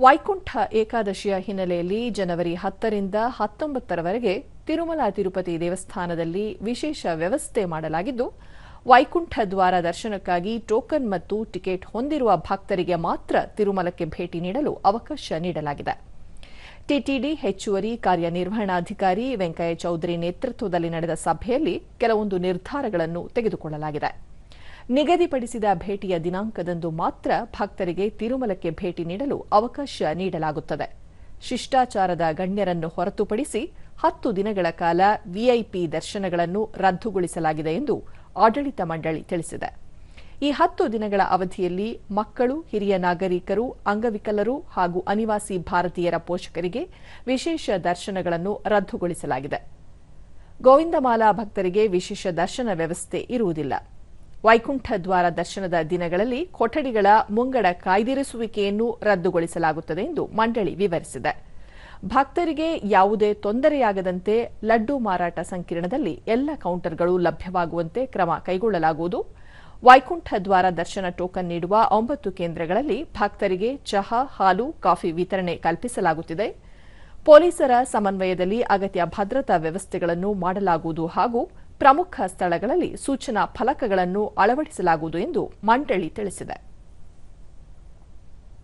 ವೈಕುಂಠ ಏಕಾದಶಿಯ ಹಿನ್ನೆಲೆಯಲ್ಲಿ ಜನವರಿ ಹತ್ತರಿಂದ ಹತ್ತೊಂಬತ್ತರವರೆಗೆ ತಿರುಮಲ ತಿರುಪತಿ ದೇವಸ್ಥಾನದಲ್ಲಿ ವಿಶೇಷ ವ್ಯವಸ್ಥೆ ಮಾಡಲಾಗಿದ್ದು, ವೈಕುಂಠ ದ್ವಾರ ದರ್ಶನಕ್ಕಾಗಿ ಟೋಕನ್ ಮತ್ತು ಟಿಕೆಟ್ ಹೊಂದಿರುವ ಭಕ್ತರಿಗೆ ಮಾತ್ರ ತಿರುಮಲಕ್ಕೆ ಭೇಟಿ ನೀಡಲು ಅವಕಾಶ ನೀಡಲಾಗಿದೆ. ಟಿಟಿಡಿ ಹೆಚ್ಚುವರಿ ಕಾರ್ಯನಿರ್ವಹಣಾಧಿಕಾರಿ ವೆಂಕಯ್ಯ ಚೌಧರಿ ನೇತೃತ್ವದಲ್ಲಿ ನಡೆದ ಸಭೆಯಲ್ಲಿ ಕೆಲವೊಂದು ನಿರ್ಧಾರಗಳನ್ನು ತೆಗೆದುಕೊಳ್ಳಲಾಗಿದೆ. ನಿಗದಿಪಡಿಸಿದ ಭೇಟಿಯ ದಿನಾಂಕದಂದು ಮಾತ್ರ ಭಕ್ತರಿಗೆ ತಿರುಮಲಕ್ಕೆ ಭೇಟಿ ನೀಡಲು ಅವಕಾಶ ನೀಡಲಾಗುತ್ತದೆ. ಶಿಷ್ಟಾಚಾರದ ಗಣ್ಯರನ್ನು ಹೊರತುಪಡಿಸಿ ಹತ್ತು ದಿನಗಳ ಕಾಲ ವಿಐಪಿ ದರ್ಶನಗಳನ್ನು ರದ್ದುಗೊಳಿಸಲಾಗಿದೆ ಎಂದು ಆಡಳಿತ ಮಂಡಳಿ ತಿಳಿಸಿದೆ. ಈ ಹತ್ತು ದಿನಗಳ ಅವಧಿಯಲ್ಲಿ ಮಕ್ಕಳು, ಹಿರಿಯ ನಾಗರಿಕರು, ಅಂಗವಿಕಲರು ಹಾಗೂ ಅನಿವಾಸಿ ಭಾರತೀಯರ ಪೋಷಕರಿಗೆ ವಿಶೇಷ ದರ್ಶನಗಳನ್ನು ರದ್ದುಗೊಳಿಸಲಾಗಿದೆ. ಗೋವಿಂದಮಾಲಾ ಭಕ್ತರಿಗೆ ವಿಶೇಷ ದರ್ಶನ ವ್ಯವಸ್ಥೆ ಇರುವುದಿಲ್ಲ. ವೈಕುಂಠ ದ್ವಾರ ದರ್ಶನದ ದಿನಗಳಲ್ಲಿ ಕೊಠಡಿಗಳ ಮುಂಗಡ ಕಾಯ್ದಿರಿಸುವಿಕೆಯನ್ನು ರದ್ದುಗೊಳಿಸಲಾಗುತ್ತದೆ ಎಂದು ಮಂಡಳಿ ವಿವರಿಸಿದೆ. ಭಕ್ತರಿಗೆ ಯಾವುದೇ ತೊಂದರೆಯಾಗದಂತೆ ಲಡ್ಡು ಮಾರಾಟ ಸಂಕೀರ್ಣದಲ್ಲಿ ಎಲ್ಲ ಕೌಂಟರ್ಗಳು ಲಭ್ಯವಾಗುವಂತೆ ಕ್ರಮ ಕೈಗೊಳ್ಳಲಾಗುವುದು. ವೈಕುಂಠ ದ್ವಾರ ದರ್ಶನ ಟೋಕನ್ ನೀಡುವ ಒಂಬತ್ತು ಕೇಂದ್ರಗಳಲ್ಲಿ ಭಕ್ತರಿಗೆ ಚಹಾ, ಹಾಲು, ಕಾಫಿ ವಿತರಣೆ ಕಲ್ಪಿಸಲಾಗುತ್ತಿದೆ. ಪೊಲೀಸರ ಸಮನ್ವಯದಲ್ಲಿ ಅಗತ್ಯ ಭದ್ರತಾ ವ್ಯವಸ್ಥೆಗಳನ್ನು ಮಾಡಲಾಗುವುದು ಹಾಗೂ ಪ್ರಮುಖ ಸ್ಥಳಗಳಲ್ಲಿ ಸೂಚನಾ ಫಲಕಗಳನ್ನು ಅಳವಡಿಸಲಾಗುವುದು ಎಂದು ಮಂಡಳಿ ತಿಳಿಸಿದೆ.